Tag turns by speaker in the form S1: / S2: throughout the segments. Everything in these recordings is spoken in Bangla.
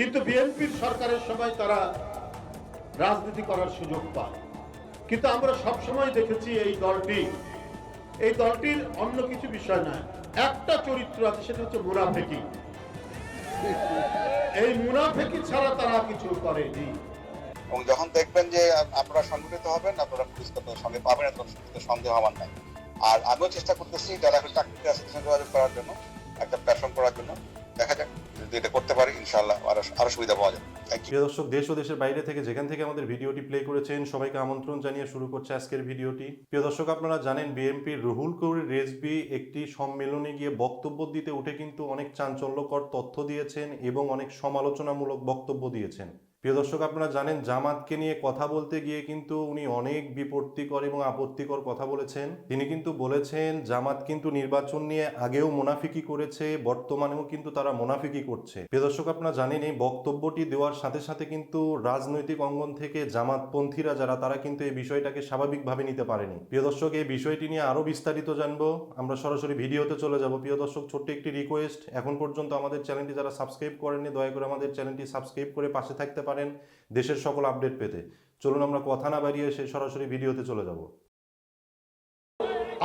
S1: কিন্তু বিএনপির সরকারের সময় তারা রাজনীতি করার সুযোগ পায়। কিন্তু আমরা সব সময় দেখেছি এই দলটি, এই দলটির অন্য কিছু বিষয় নয়, একটা চরিত্র আছে, সেটা হচ্ছে মুনাফেকি। এই মুনাফেকি ছাড়া তারা কিছু করেনি।
S2: এবং যখন দেখবেন যে আপনারা সংগঠিত হবেন, আপনারা পুলিশকে আপনাদের সঙ্গে পাবেন, এতে সন্দেহ আমার নাই। আর আমিও চেষ্টা করতেছি যারা চাকরিতে আছে যোগাযোগ করার জন্য, একটা প্ল্যাটফর্ম করার জন্য। দেখা যাক। এটা করতে পারি, ইনশাআল্লাহ আরও আরও সুবিধা পাওয়া যাবে।
S3: প্রিয় দর্শক, দেশ ও দেশের বাইরে থেকে যেখান থেকে আমাদের ভিডিওটি প্লে করেছেন, সবাইকে আমন্ত্রণ জানিয়ে শুরু করছে আজকের ভিডিওটি। প্রিয় দর্শক, আপনারা জানেন বিএনপির রুহুল কবির রেজবি একটি সম্মেলনে গিয়ে বক্তব্য দিতে উঠে কিন্তু অনেক চাঞ্চল্যকর তথ্য দিয়েছেন এবং অনেক সমালোচনামূলক বক্তব্য দিয়েছেন। প্রিয় দর্শক, আপনারা জানেন জামাতকে নিয়ে কথা বলতে গিয়ে কিন্তু উনি অনেক বিপত্তিকর এবং আপত্তিকর কথা বলেছেন। তিনি কিন্তু বলেছেন, জামাত কিন্তু নির্বাচন নিয়ে আগেও মুনাফিকি করেছে, বর্তমানেও কিন্তু তারা মুনাফিকি করছে। প্রিয় দর্শক, আপনারা জানেন এই বক্তব্যটি দেওয়ার সাথে সাথে কিন্তু রাজনৈতিক অঙ্গন থেকে জামাতপন্থীরা যারা, তারা কিন্তু এই বিষয়টাকে স্বাভাবিকভাবে নিতে পারেনি। প্রিয় দর্শক, এই বিষয়টি নিয়ে আরও বিস্তারিত জানব। আমরা সরাসরি ভিডিওতে চলে যাব। প্রিয় দর্শক, ছোট্ট একটি রিকোয়েস্ট এখন পর্যন্ত আমাদের চ্যানেলটি যারা সাবস্ক্রাইব করেননি, দয়া করে আমাদের চ্যানেলটি সাবস্ক্রাইব করে পাশে থাকতে পারেন দেশের সকল আপডেট পেতে। চলুন আমরা কথা না বাড়িয়ে সে সরাসরি ভিডিওতে চলে যাব।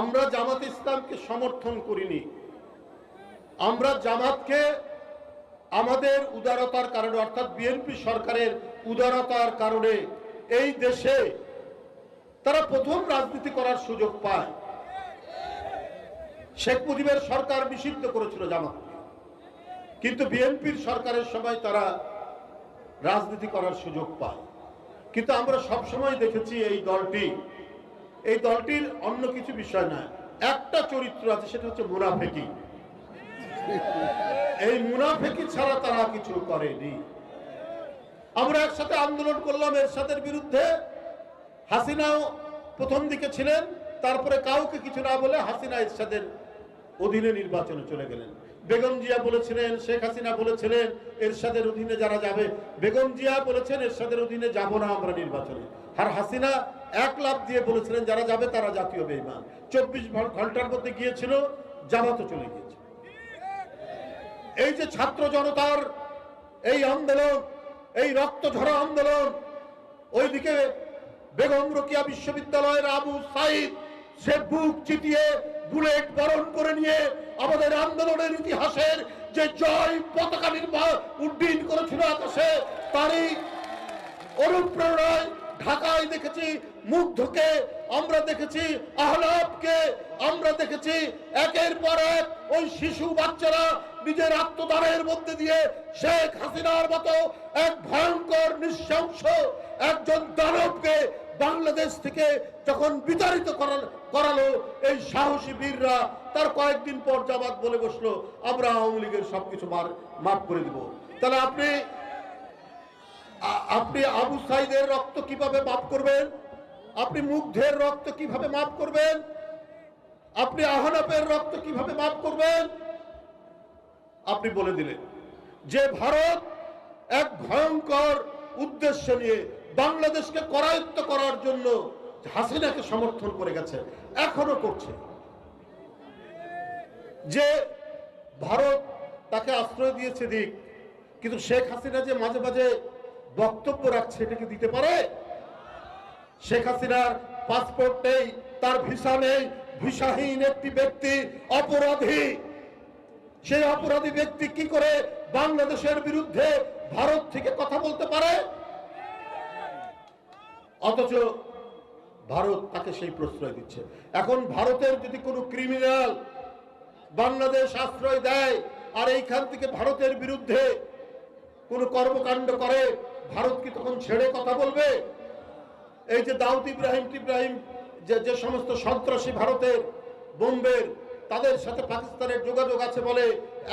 S1: আমরা জামাত ইসলামকে সমর্থন করিনি। আমরা জামাতকে আমাদের উদারতার কারণে, অর্থাৎ বিএনপি সরকারের উদারতার কারণে এই দেশে তারা প্রথম রাজনীতি করার সুযোগ পায়। শেখ মুজিবের সরকার নিষিদ্ধ করেছিল জামাতকে। কিন্তু বিএনপির সরকারের সময় তারা রাজনীতি করার সুযোগ পায়। কিন্তু আমরা সব সময় দেখেছি এই দলটি, এই দলটির অন্য কিছু বিষয় নয় একটা চরিত্র আছে, সেটা হচ্ছে মুনাফেকি। এই মুনাফেকি ছাড়া তারা কিছু করেনি। আমরা একসাথে আন্দোলন করলাম, এরশাদের বিরুদ্ধে। হাসিনাও প্রথম দিকে ছিলেন, তারপরে কাউকে কিছু না বলে হাসিনা এরশাদের অধীনে নির্বাচনে চলে গেলেন। বেগম জিয়া বলেছিলেন, শেখ হাসিনা বলেছিলেন, এরশাদের অধীনে যারা যাবে, বেগম জিয়া বলেছেন, এরশাদের অধীনে যাব না আমরা নির্বাচনে। আর হাসিনা এক লাভ দিয়ে বলেছিলেন, যারা যাবে তারা জাতীয় বেইমান। চব্বিশ ঘণ্টার মধ্যে গিয়েছিল, জামাতও চলে গিয়েছে। এই যে ছাত্র জনতার এই আন্দোলন, এই রক্ত ঝরা আন্দোলন, ওইদিকে বেগম রোকিয়া বিশ্ববিদ্যালয়ের আবু সাইদ সে বুক চিতিয়ে বুলেট বরণ করে নিয়ে আমাদের আন্দোলনের ইতিহাসের যে জয় পতাকা নির্বাহ উড্ডীন করেছিল আকাশে, তারই অনুপ্রেরণায় ঢাকায় দেখেছি মুগ্ধকে, আমরা দেখেছি আহলাবকে আমরা দেখেছি একের পর এক ওই শিশু বাচ্চারা নিজের আত্মদানের মধ্যে দিয়ে শেখ হাসিনার মতো এক ভয়ঙ্কর নৃশংস একজন দানবকে বাংলাদেশ থেকে যখন বিতাড়িত করালো এই সাহসী বীররা তার কয়েকদিন পর জামাত বলে বসল, আমরা আওয়ামী লীগের সবকিছু মাফ করে দিব। তাহলে আপনি আপনি আবু সাইদের রক্ত কীভাবে মাফ করবেন? আপনি মুগ্ধের রক্ত কীভাবে মাফ করবেন? আপনি আহনাপের রক্ত কীভাবে মাফ করবেন? আপনি বলে দিলেন যে ভারত এক ভয়ঙ্কর উদ্দেশ্য নিয়ে বাংলাদেশকে করায়ত্ত করার জন্য হাসিনাকে সমর্থন করে গেছে, এখনও করছে। যে ভারত তাকে আশ্রয় দিয়েছে দিক, কিন্তু শেখ হাসিনা যে মাঝে মাঝে বক্তব্য রাখছে এটাকে দিতে পারে? শেখ হাসিনার পাসপোর্ট নেই, তার ভিসা নেই ভিসাহীন একটি ব্যক্তি, অপরাধী। সেই অপরাধী ব্যক্তি কি করে বাংলাদেশের বিরুদ্ধে ভারত থেকে কথা বলতে পারে? অথচ ভারত তাকে সেই প্রশ্রয় দিচ্ছে। এখন ভারতের যদি কোনো ক্রিমিনাল বাংলাদেশ আশ্রয় দেয়, আর এইখান থেকে ভারতের বিরুদ্ধে কোনো কর্মকাণ্ড করে, ভারত কি তখন ছেড়ে কথা বলবে? এই যে দাউদ ইব্রাহিম ইব্রাহিম যে যে সমস্ত সন্ত্রাসী ভারতের বোম্বের, তাদের সাথে পাকিস্তানের যোগাযোগ আছে বলে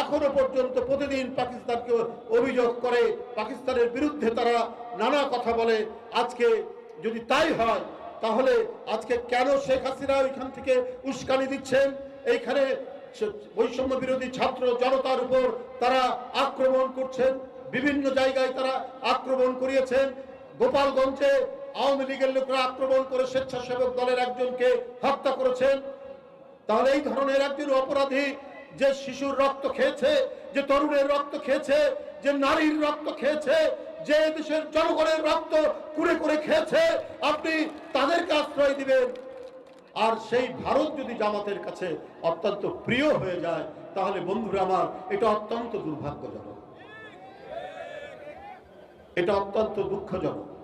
S1: এখনও পর্যন্ত প্রতিদিন পাকিস্তানকে অভিযোগ করে, পাকিস্তানের বিরুদ্ধে তারা নানা কথা বলে। আজকে যদি তাই হয়, তাহলে আজকে কেন শেখ হাসিনা ওইখান থেকে উস্কানি দিচ্ছেন? এইখানে বৈষম্য বিরোধী ছাত্র জনতার উপর তারা আক্রমণ করছেন, বিভিন্ন জায়গায় তারা আক্রমণ করিয়েছেন। গোপালগঞ্জে আওয়ামী লীগের লোকরা আক্রমণ করে স্বেচ্ছাসেবক দলের একজনকে হত্যা করেছেন। তাহলে এই ধরনের একজন অপরাধী যে শিশুর রক্ত খেয়েছে, যে তরুণের রক্ত খেয়েছে, যে নারীর রক্ত খেয়েছে যে দেশের জনগণের রক্ত কুড়ে করে খেয়েছে, আপনি তাদেরকে আশ্রয় দিবেন। আর সেই ভারত যদি জামাতের কাছে অত্যন্ত প্রিয় হয়ে যায়, তাহলে বন্ধুরা আমার, এটা অত্যন্ত দুর্ভাগ্যজনক। এটা অত্যন্ত দুঃখজনক।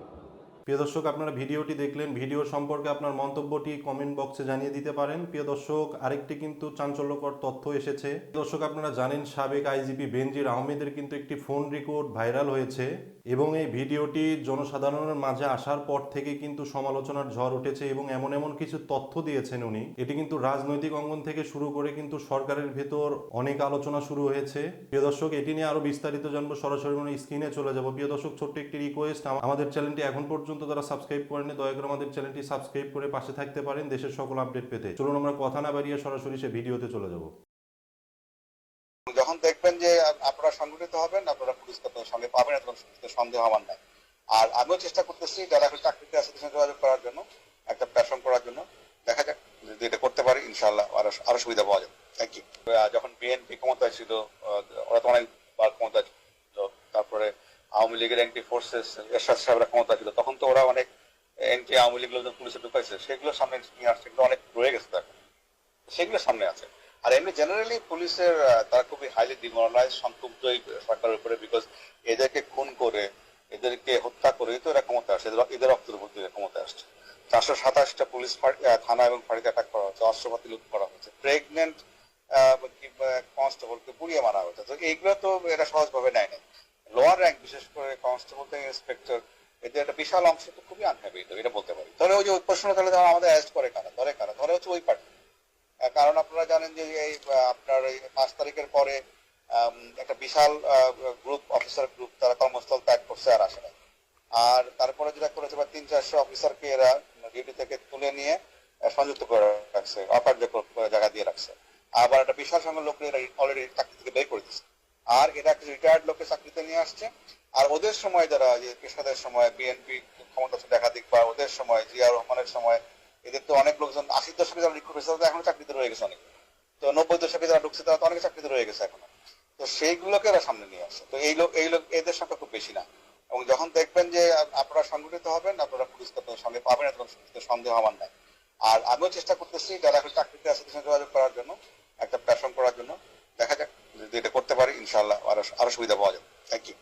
S3: প্রিয় দর্শক, আপনারা ভিডিওটি দেখলেন। ভিডিও সম্পর্কে আপনার মন্তব্যটি কমেন্ট বক্সে জানিয়ে দিতে পারেন। প্রিয় দর্শক, আরেকটি কিন্তু চাঞ্চল্যকর তথ্য এসেছে। দর্শক, আপনারা জানেন, সাবেক আইজিপি বেনজির আহমেদের কিন্তু একটি ফোন রেকর্ড ভাইরাল হয়েছে এবং এই ভিডিওটি জনসাধারণের মাঝে আসার পর থেকে কিন্তু সমালোচনার ঝড় উঠেছে এবং এমন এমন কিছু তথ্য দিয়েছেন উনি। এটি কিন্তু রাজনৈতিক অঙ্গন থেকে শুরু করে কিন্তু সরকারের ভেতর অনেক আলোচনা শুরু হয়েছে। প্রিয় দর্শক, এটি নিয়ে আরও বিস্তারিত জানব। সরাসরি স্ক্রিনে চলে যাব। প্রিয় দর্শক, ছোট্ট একটি রিকোয়েস্ট আমাদের চ্যানেলটি এখন পর্যন্ত যারা সাবস্ক্রাইব করেনি দয়া করে আমাদের চ্যানেলটি সাবস্ক্রাইব করে পাশে থাকতে পারেন দেশের সকল আপডেট পেতে। চলুন আমরা কথা না বাড়িয়ে সরাসরি সে ভিডিওতে চলে যাব।
S2: যখন দেখবেন যে আপনারা সংগঠিত হবেন আপনারা পুরস্কার সঙ্গে পাবেন এত সন্দেহ আমার নাই। আর আমিও চেষ্টা করতেছি যারা এখন চাকরিতে আছে যোগাযোগ করার জন্য একটা প্ল্যাটফর্ম করার জন্য। দেখা যাক যদি এটা করতে পারি ইনশাল্লাহ আরও আরও সুবিধা পাওয়া যাবে। থ্যাংক ইউ যখন বিএনপি ক্ষমতায় ছিল ওরা তো অনেকবার ক্ষমতায় ছিল। তারপরে আওয়ামী লীগের এন্টি ফোর্সেস এরশাদ সাহেবরা ক্ষমতা ছিল। তখন তো ওরা অনেক এন্টি আওয়ামী লীগ লোকজন পুলিশে ঢুকাইছে। সেগুলো সামনে নিয়ে আসছে এগুলো অনেক রয়ে গেছে এখন সেগুলো সামনে আছে। আর এমনি জেনারেলি পুলিশের তারা খুবই হাইলি ডিমোরালাইজ সংক্ষুব্ধ সরকারের উপরে বিকজ এদেরকে খুন করে, এদেরকে হত্যা করে তো এরা ক্ষমতা আসছে। এদের রক্তের উপর দিয়ে ক্ষমতা আসছে। চারশো সাতাশটা পুলিশ থানা এবং ফাঁড়িতে অ্যাটাক করা হচ্ছে অস্ত্রপাতি লুট করা হচ্ছে প্রেগনেন্ট কনস্টেবলকে পুড়িয়ে মারা হচ্ছে তো এইগুলো তো এরা সহজভাবে নেয় না লোয়ার র্যাঙ্ক বিশেষ করে কনস্টেবল থেকে ইন্সপেক্টর এদের একটা বিশাল অংশ তো খুবই আনহ্যাপি এটা বলতে পারি। ধরে ওই যে প্রশ্ন তাহলে আমাদের অ্যারেস্ট করে কারা? ধরে কারা? ধরে হচ্ছে ওই পার্টি কারণ আপনারা জানেন যে এই আপনার এই পাঁচ তারিখের পরে একটা বিশাল গ্রুপ অফিসার গ্রুপ তারা কর্মস্থল ত্যাগ করছে আর আসে না আর তারপরে যেটা করেছে বা তিন, চারশো অফিসারকে এরা ডিউটি থেকে তুলে নিয়ে সংযুক্ত করে রাখছে, অকার্যকর জায়গা দিয়ে রাখছে। আবার একটা বিশাল সংখ্যক লোক এরা অলরেডি চাকরি থেকে বের করে দিচ্ছে। আর এরা রিটায়ার্ড লোককে চাকরিতে নিয়ে আসছে। আর ওদের সময় যারা পেশাদের সময় বিএনপি ক্ষমতা ছিল একাধিক বা ওদের সময়, জিয়া রহমানের সময়, এদের তো অনেক লোকজন, আশির দশকে যারা রিক্রুট হয়েছে, তারা এখনও চাকরিতে রয়ে গেছে অনেক। তো নব্বই দশকে যারা ঢুকছে, তারা তো অনেকে চাকরিতে রয়ে গেছে এখনও। তো সেইগুলোকে এরা সামনে নিয়ে আসছে। তো এই লোক এই লোক, এদের সংখ্যা খুব বেশি না। এবং যখন দেখবেন যে আপনারা সংগঠিত হবেন, আপনারা পুরস্কার সঙ্গে পাবেন এত সন্দেহ আমার নাই। আর আমিও চেষ্টা করতেছি, যারা এখন চাকরিতে আছে যোগাযোগ করার জন্য, একটা প্যাশন করার জন্য। দেখা যাক। যদি এটা করতে পারি ইনশাল্লাহ আরও আরও সুবিধা পাওয়া যাবে। থ্যাংক ইউ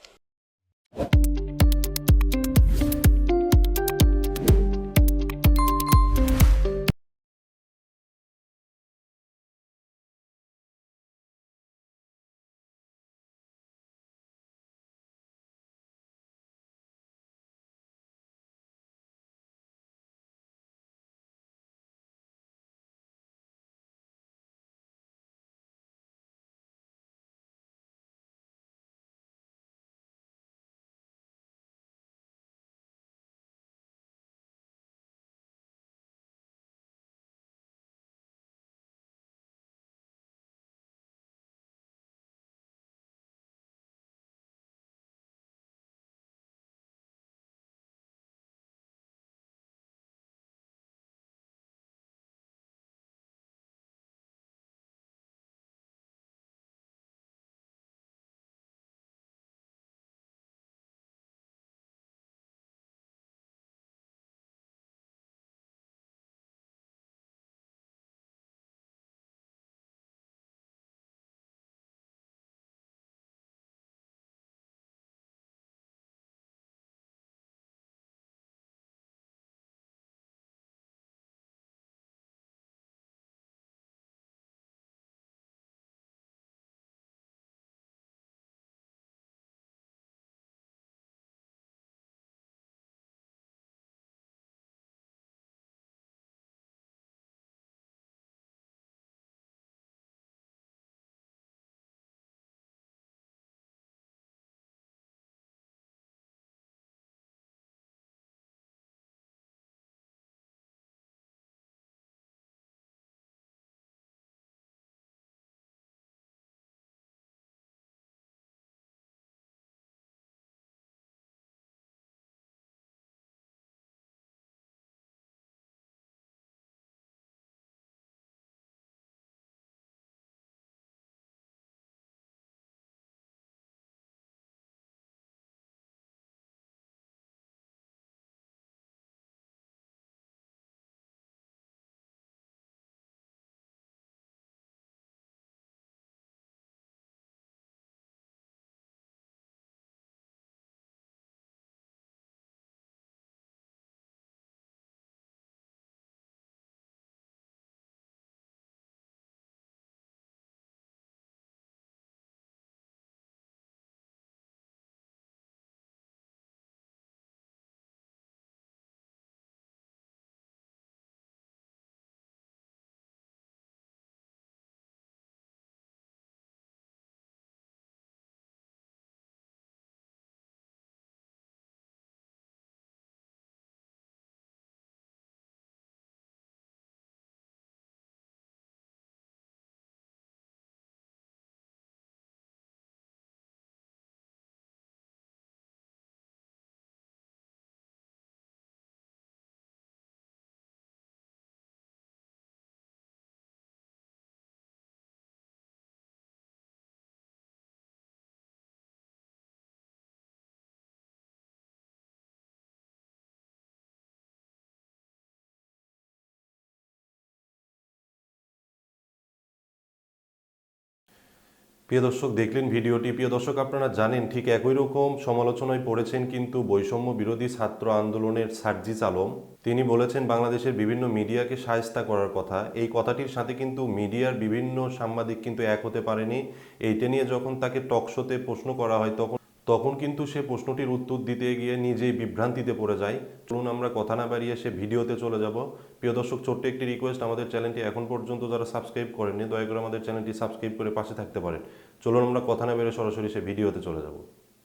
S3: প্রিয় দর্শক, দেখলেন ভিডিওটি। প্রিয় দর্শক, আপনারা জানেন ঠিক একই রকম সমালোচনায় পড়েছেন কিন্তু বৈষম্য বিরোধী ছাত্র আন্দোলনের সার্জিস আলম। তিনি বলেছেন, বাংলাদেশের বিভিন্ন মিডিয়াকে সায়স্তা করার কথা। এই কথাটির সাথে কিন্তু মিডিয়ার বিভিন্ন সাংবাদিক কিন্তু এক হতে পারেনি। এইটা নিয়ে যখন তাকে টকশোতে প্রশ্ন করা হয়, তখন তখন কিন্তু সে প্রশ্নটির উত্তর দিতে গিয়ে নিজেই বিভ্রান্তিতে পড়ে যায়। চলুন আমরা কথা না বাড়িয়ে সে ভিডিওতে চলে যাব। প্রিয় দর্শক, ছোট্ট একটি রিকোয়েস্ট আমাদের চ্যানেলটি এখন পর্যন্ত যারা সাবস্ক্রাইব করেননি, দয়া করে আমাদের চ্যানেলটি সাবস্ক্রাইব করে পাশে থাকতে পারেন। চলুন আমরা কথা না বেরিয়ে সরাসরি সে ভিডিওতে চলে যাব।